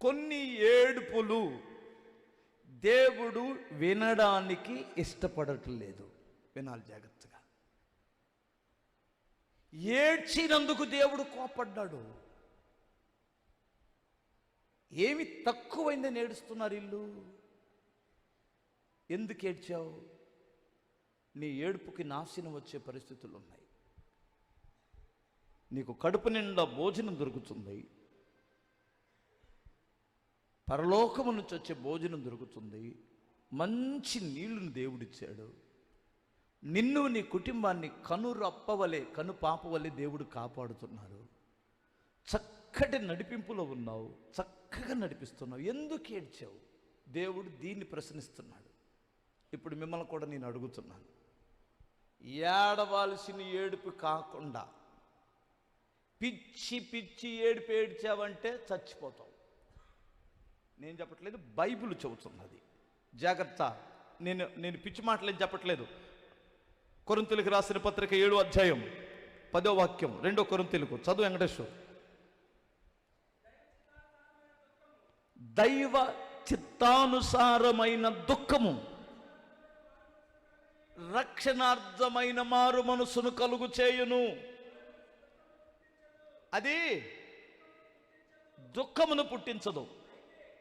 కొన్ని ఏడుపులు దేవుడు వినడానికి ఇష్టపడట్లేదు. వినాలి జాగ్రత్తగా. ఏడ్చినందుకు దేవుడు కోపడ్డాడు. ఏమి తక్కువైందని ఏడుస్తున్నారు ఇల్లు? ఎందుకు ఏడ్చావు? నీ ఏడుపుకి నాశనం వచ్చే పరిస్థితులు ఉన్నాయి నీకు కడుపు నిండా భోజనం దొరుకుతుంది. పరలోకము నుంచి వచ్చే భోజనం దొరుకుతుంది. మంచి నీళ్ళను దేవుడిచ్చాడు. నిన్ను నీ కుటుంబాన్ని కనురప్పవలే కను పాపవలే దేవుడు కాపాడుతున్నారు చక్కటి నడిపింపులో ఉన్నావు చక్కగా నడిపిస్తున్నావు. ఎందుకు ఏడ్చావు? దేవుడు దీన్ని ప్రశ్నిస్తున్నాడు. ఇప్పుడు మిమ్మల్ని కూడా నేను అడుగుతున్నాను. ఏడవాల్సిన ఏడుపు కాకుండా పిచ్చి పిచ్చి ఏడుపు ఏడ్చావంటే చచ్చిపోతావు. నేను చెప్పట్లేదు బైబిల్ చెబుతున్నది. జాగ్రత్త. నేను నేను పిచ్చి మాటలేం చెప్పట్లేదు. కొరింతలకు రాసిన పత్రిక ఏడు అధ్యాయం పదో వాక్యం రెండో కొరంతులకు. చదువు వెంకటేశ్వర్. దైవ చిత్తానుసారమైన దుఃఖము రక్షణార్థమైన మారు మనసును కలుగు చేయును. అది దుఃఖమును పుట్టించదు.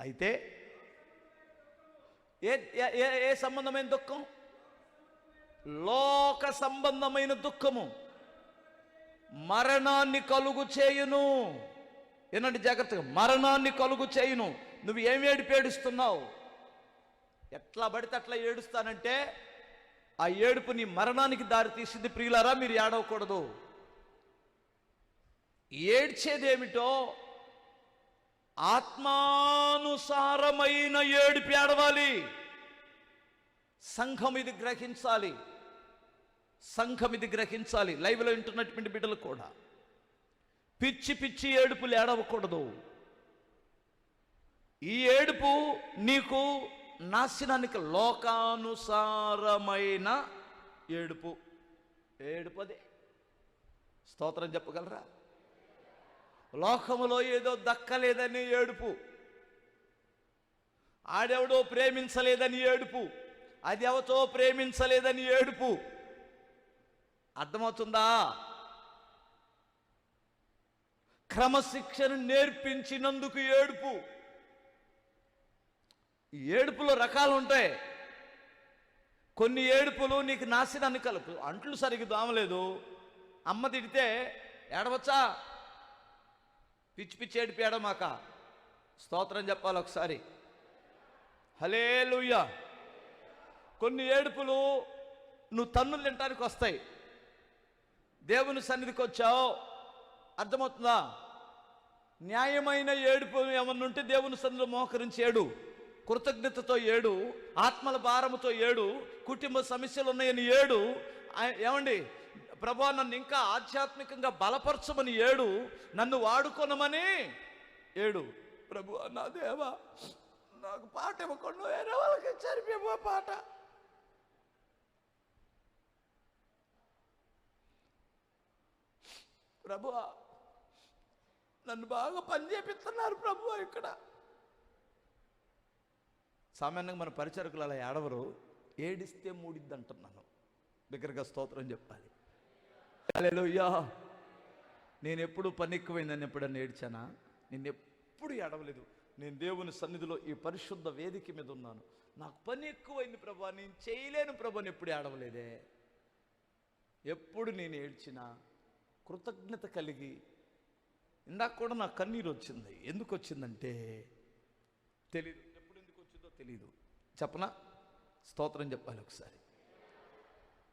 అయితే ఏ ఏ- ఏ సంబంధమైన దుఃఖం? లోక సంబంధమైన దుఃఖము. మరణాన్ని కలుగు చేయును. ఏనండి జాగ్రత్తగా మరణాన్ని కలుగు చేయును. నువ్వు ఏమి ఏడిపి ఏడుస్తున్నావు? ఎట్లా పడితే అట్లా ఏడుస్తానంటే ఆ ఏడుపు నీ మరణానికి దారి తీసింది ప్రియులారా మీరు ఏడవకూడదు. ఏడ్చేదేమిటో ఆత్మానుసారమైన ఏడుపు ఏడవాలి సంఘం ఇది గ్రహించాలి. సంఘం ఇది గ్రహించాలి. లైవ్లో వింటున్నటువంటి బిడ్డలు కూడా. పిచ్చి పిచ్చి ఏడుపులు ఏడవకూడదు. ఈ ఏడుపు నీకు నాశనానికి లోకానుసారమైన ఏడుపు. ఏడుపు అదే. స్తోత్రం చెప్పగలరా? లోకములో ఏదో దక్కలేదని ఏడుపు. ఆడెవడో ప్రేమించలేదని ఏడుపు. అది ఎవతో ప్రేమించలేదని ఏడుపు. అర్థమవుతుందా? క్రమశిక్షణ నేర్పించినందుకు ఏడుపు. ఏడుపులో రకాలు ఉంటాయి. కొన్ని ఏడుపులు నీకు నాశనాన్ని కలుపు. అంట్లు సరిగ్గా దోమలేదు. అమ్మ తిడితే ఏడవచ్చా? పిచ్చి పిచ్చి ఏడిపి ఏడమాక స్తోత్రం చెప్పాలి ఒకసారి. హలే కొన్ని ఏడుపులు నువ్వు తన్నులు తినటానికి వస్తాయి. దేవుని సన్నిధికి వచ్చావు. అర్థమవుతుందా? న్యాయమైన ఏడుపు ఏమన్నా ఉంటే దేవుని సన్నిధిలో మోకరించి ఏడు కృతజ్ఞతతో ఏడు. ఆత్మల భారముతో ఏడు. కుటుంబ సమస్యలు ఉన్నాయని ఏడు. ఏమండి? ప్రభా నన్ను ఇంకా ఆధ్యాత్మికంగా బలపరచమని ఏడు నన్ను వాడుకొనమని ఏడు. ప్రభు నా దేవా నాకు పాట ఇవ్వకుండా వేరే వాళ్ళకి చరిపేమో పాట. ప్రభు నన్ను బాగా పని చేపిస్తున్నారు ప్రభు ఇక్కడ. సామాన్యంగా మన పరిచరకులు అలా ఏడవరు ఏడిస్తే మూడిద్ది అంటున్నాను దగ్గరగా స్తోత్రం చెప్పాలి. అలెలుయ్యా నేను ఎప్పుడు పని ఎక్కువైందని ఎప్పుడన్నా ఏడ్చానా? నేను ఎప్పుడు ఏడవలేదు. నేను దేవుని సన్నిధిలో ఈ పరిశుద్ధ వేదిక మీద ఉన్నాను. నాకు పని ఎక్కువైంది ప్రభా. నేను చేయలేను ప్రభాని ఎప్పుడు ఏడవలేదే. ఎప్పుడు నేను ఏడ్చినా కృతజ్ఞత కలిగి ఇందాక కూడా నా కన్నీరు వచ్చింది. ఎందుకు వచ్చిందంటే తెలీదు. ఎప్పుడు ఎందుకు వచ్చిందో తెలీదు. చెప్పనా? స్తోత్రం చెప్పాలి ఒకసారి.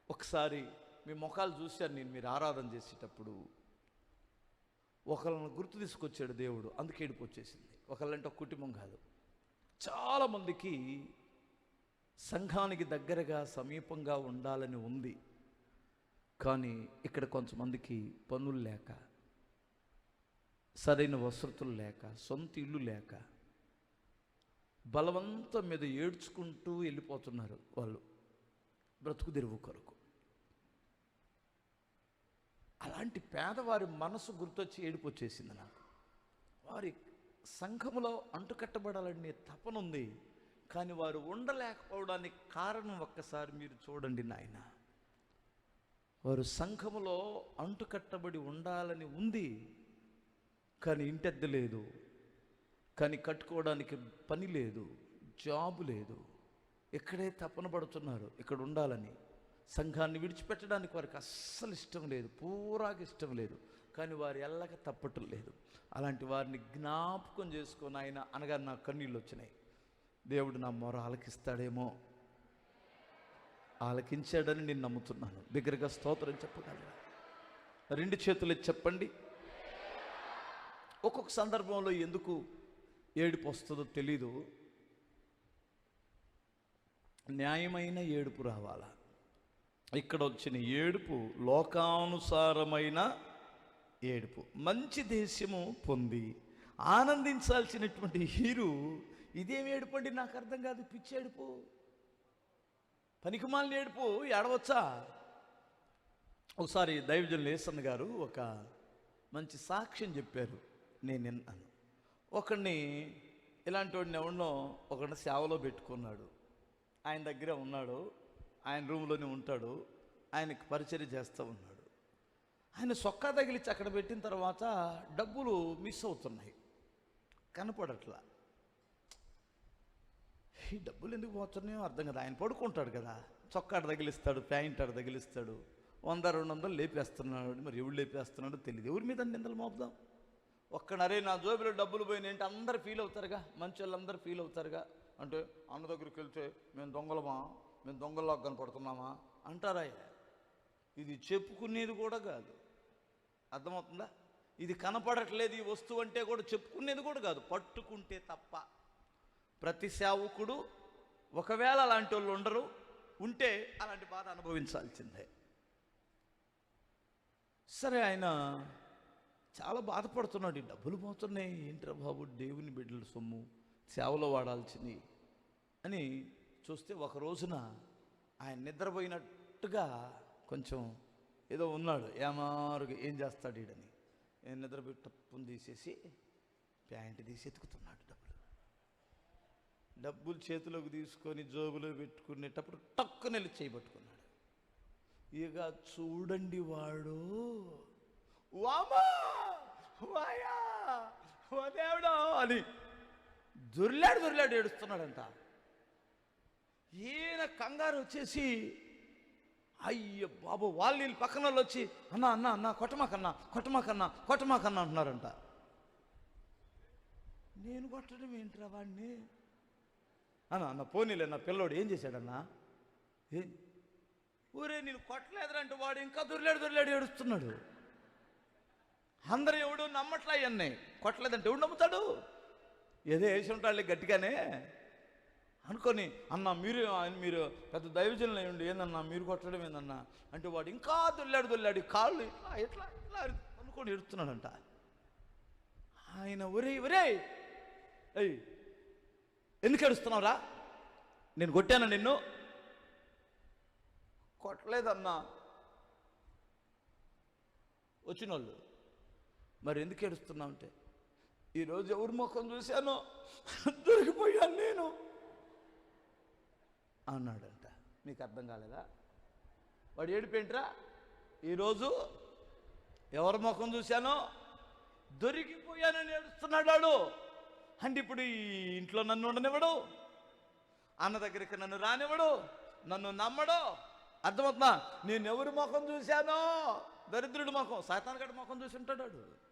ఒకసారి మీ ముఖాలు చూశాను నేను మీరు ఆరాధన చేసేటప్పుడు. ఒకళ్ళని గుర్తు తీసుకొచ్చాడు దేవుడు అందుకే ఏడుపు వచ్చేసింది. ఒకళ్ళంటే ఒక కుటుంబం కాదు. చాలామందికి సంఘానికి దగ్గరగా సమీపంగా ఉండాలని ఉంది. కానీ ఇక్కడ కొంతమందికి పనులు లేక సరైన వసతులు లేక సొంత ఇల్లు లేక బలవంతం మీద ఏడ్చుకుంటూ వెళ్ళిపోతున్నారు వాళ్ళు. బ్రతుకు తెరువు కొరకు. అలాంటి పేదవారి మనసు గుర్తొచ్చి ఏడుపు వచ్చేసింది నాకు. వారి సంఘములో అంటుకట్టబడాలనే తపన ఉంది కానీ వారు ఉండలేకపోవడానికి కారణం ఒక్కసారి మీరు చూడండి నాయన. వారు సంఘములో అంటుకట్టబడి ఉండాలని ఉంది కానీ ఇంటెద్ద లేదు కానీ కట్టుకోవడానికి పని లేదు జాబు లేదు. ఇక్కడే తపన పడుతున్నారు ఇక్కడ ఉండాలని. సంఘాన్ని విడిచిపెట్టడానికి వారికి అస్సలు ఇష్టం లేదు పూరాగా ఇష్టం లేదు. కానీ వారు ఎల్లక తప్పటం లేదు. అలాంటి వారిని జ్ఞాపకం చేసుకొని ఆయన అనగా నా కన్నీళ్ళు వచ్చినాయి. దేవుడు నా మొర ఆలకిస్తాడేమో. ఆలకించాడని నేను నమ్ముతున్నాను. దగ్గరగా స్తోత్రం చెప్పగలరా? రెండు చేతులు చెప్పండి. ఒక్కొక్క సందర్భంలో ఎందుకు ఏడుపు వస్తుందో తెలీదు. న్యాయమైన ఏడుపు రావాలా? ఇక్కడ వచ్చిన ఏడుపు లోకానుసారమైన ఏడుపు. మంచి దేశము పొంది ఆనందించాల్సినటువంటి హీరు ఇదేం ఏడుపు అండి? నాకు అర్థం కాదు. పిచ్చి ఏడుపు. పనికిమాలిన ఏడుపు. ఏడవచ్చా? ఒకసారి దైవజన్ లేసన్ గారు ఒక మంచి సాక్ష్యం చెప్పారు. నేను విన్నాను. ఒకడిని ఇలాంటి వాడిని ఎవరినో ఒకడిని సేవలో పెట్టుకున్నాడు. ఆయన దగ్గరే ఉన్నాడు. ఆయన రూమ్లోనే ఉంటాడు. ఆయనకి పరిచయం చేస్తూ ఉన్నాడు. ఆయన సొక్కా తగిలిచ్చి అక్కడ పెట్టిన తర్వాత డబ్బులు మిస్ అవుతున్నాయి. కనపడట్లా. ఈ డబ్బులు ఎందుకు పోతున్నాయో అర్థం కదా. ఆయన పడుకుంటాడు కదా. చొక్కాడు తగిలిస్తాడు ప్యాంట్ ఆడ తగిలిస్తాడు. వంద రెండు వందలు లేపేస్తున్నాడు. మరి ఎవడు లేపేస్తున్నాడో తెలియదు ఎవరి మీద నిందలు మోపుదాం? ఒక్కడరే నా జోబిలో డబ్బులు పోయినాయి అంటే అందరు ఫీల్ అవుతారుగా. మంచి వాళ్ళందరూ ఫీల్ అవుతారుగా. అంటే అన్న దగ్గరికి వెళ్తే మేము దొంగలమా? మేము దొంగల్లో కనపడుతున్నామా? అంటారా ఇది చెప్పుకునేది కూడా కాదు. అర్థమవుతుందా? ఇది కనపడట్లేదు ఈ వస్తువు అంటే కూడా చెప్పుకునేది కూడా కాదు. పట్టుకుంటే తప్ప. ప్రతి సేవకుడు ఒకవేళ అలాంటి వాళ్ళు ఉండరు ఉంటే అలాంటి బాధ అనుభవించాల్సిందే. సరే ఆయన చాలా బాధపడుతున్నాడు. ఈ డబ్బులు పోతున్నాయి. ఏంట్రా బాబు దేవుని బిడ్డల సొమ్ము సేవలో వాడాల్సింది అని చూస్తే ఒక రోజున ఆయన నిద్రపోయినట్టుగా కొంచెం ఏదో ఉన్నాడు. ఏమారుగా ఏం చేస్తాడు ఈడని. నిద్రపోయి టప్పుని తీసేసి ప్యాంట్ తీసి ఎతుకుతున్నాడు డబ్బులు. డబ్బులు చేతిలోకి తీసుకొని జోబులో పెట్టుకునేటప్పుడు టక్కు నెల్లి చేయబట్టుకున్నాడు ఇక చూడండి వాడు. వామా! వాయా! దేవుడా! అని దొర్లాడు దొర్లాడు ఏడుస్తున్నాడంట. ఈయన కంగారు వచ్చేసి అయ్య బాబు వాళ్ళు వీళ్ళు పక్కన వాళ్ళు వచ్చి అన్న అన్న అన్న కొట్టమాకన్నా కొట్టమాకన్నా కొట్టమాకన్నా అంటున్నారంట. నేను కొట్టడం ఏంట్రా వాడిని అన్న అన్న పోనీలే నా పిల్లోడు ఏం చేశాడన్నా? ఏం ఊరే నేను కొట్టలేదురంటే వాడు ఇంకా దొరిలాడు దొరిలాడు ఏడుస్తున్నాడు. అందరు ఎవడు నమ్మట్లా అన్నీ కొట్టలేదంటే ఎవడు నమ్ముతాడు? ఏదో వేసి ఉంటాడు గట్టిగానే. అనుకొని అన్న మీరు ఆయన మీరు పెద్ద దైవజనులు అయ్యండి ఏందన్నా మీరు కొట్టడం ఏందన్నా? అంటే వాడు ఇంకా దొల్లాడు దొల్లాడు కాళ్ళు ఇట్లా ఇట్లా ఇట్లా అనుకొని ఎడుతున్నాడంట. ఆయన ఒరే ఒరే! అయ్ ఎందుకు ఏడుస్తున్నావురా? నేను కొట్టాను నిన్ను? కొట్టలేదన్నా. వచ్చిన వాళ్ళు మరి ఎందుకు ఏడుస్తున్నావు? అంటే ఈరోజు ఎవరి ముఖం చూశానో దొరికిపోయాను నేను. అన్నాడంట. మీకు అర్థం కాలేదా? వాడు ఏడిపోయింట్రా? ఈరోజు ఎవరి ముఖం చూశానో? దొరికిపోయానని ఏడుస్తున్నాడు వాడు. అంటే ఇప్పుడు ఈ ఇంట్లో నన్ను ఉండనివ్వడు. అన్న దగ్గరికి నన్ను రానివ్వడు. నన్ను నమ్మడు. అర్థమవుతుందా? నేను ఎవరి ముఖం చూశానో? దరిద్రుడి ముఖం సాతానగడి ముఖం చూసి ఉంటాడు వాడు.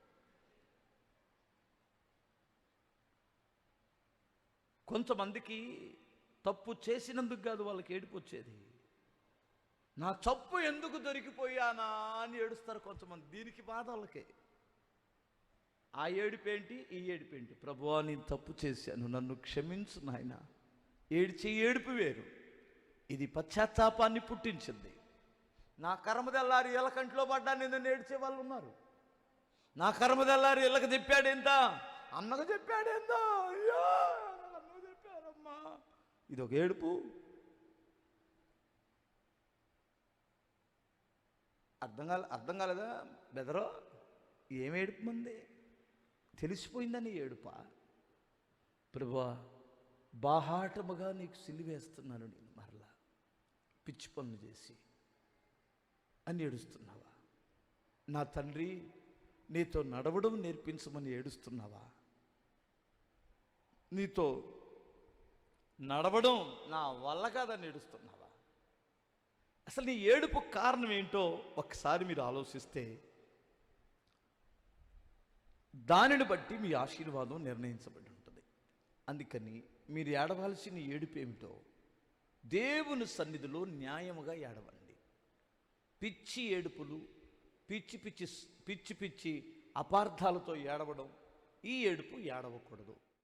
కొంతమందికి తప్పు చేసినందుకు కాదు వాళ్ళకి ఏడుపు వచ్చేది నా తప్పు ఎందుకు దొరికిపోయానా అని ఏడుస్తారు కొంతమంది. దీనికి బాధ వాళ్ళకే. ఆ ఏడుపేంటి ఈ ఏడుపేంటి ప్రభువా నేను తప్పు చేశాను. నన్ను క్షమించు నాయన. ఏడిచే ఏడుపు వేరు. ఇది పశ్చాత్తాపాన్ని పుట్టించింది. నా కర్మదెల్లారి ఎలకంట్లో పడ్డాను నేను ఏడ్చే వాళ్ళు ఉన్నారు. నా కర్మదెల్లారి ఇళ్ళకి చెప్పాడేంత అన్నకు చెప్పాడేందా? ఇది ఒక ఏడుపు. అర్థం కాలే అర్థం కాలేదా? బెదరో ఏం ఏడుపు మంది? తెలిసిపోయిందని ఏడుప? ప్రభా బాహాటముగా నీకు సిలివేస్తున్నాను నేను మరలా. పిచ్చి పనులు చేసి అని ఏడుస్తున్నావా? నా తండ్రి నీతో నడవడం నేర్పించమని ఏడుస్తున్నావా? నీతో నడవడం నా వల్ల కాదని ఏడుస్తున్నావా? అసలు నీ ఏడుపు కారణం ఏంటో ఒకసారి మీరు ఆలోచిస్తే దానిని బట్టి మీ ఆశీర్వాదం నిర్ణయించబడి ఉంటుంది. అందుకని మీరు ఏడవలసిన ఏడుపు ఏమిటో దేవుని సన్నిధిలో న్యాయముగా ఏడవండి. పిచ్చి ఏడుపులు పిచ్చి పిచ్చి పిచ్చి పిచ్చి అపార్థాలతో ఏడవడం ఈ ఏడుపు ఏడవకూడదు.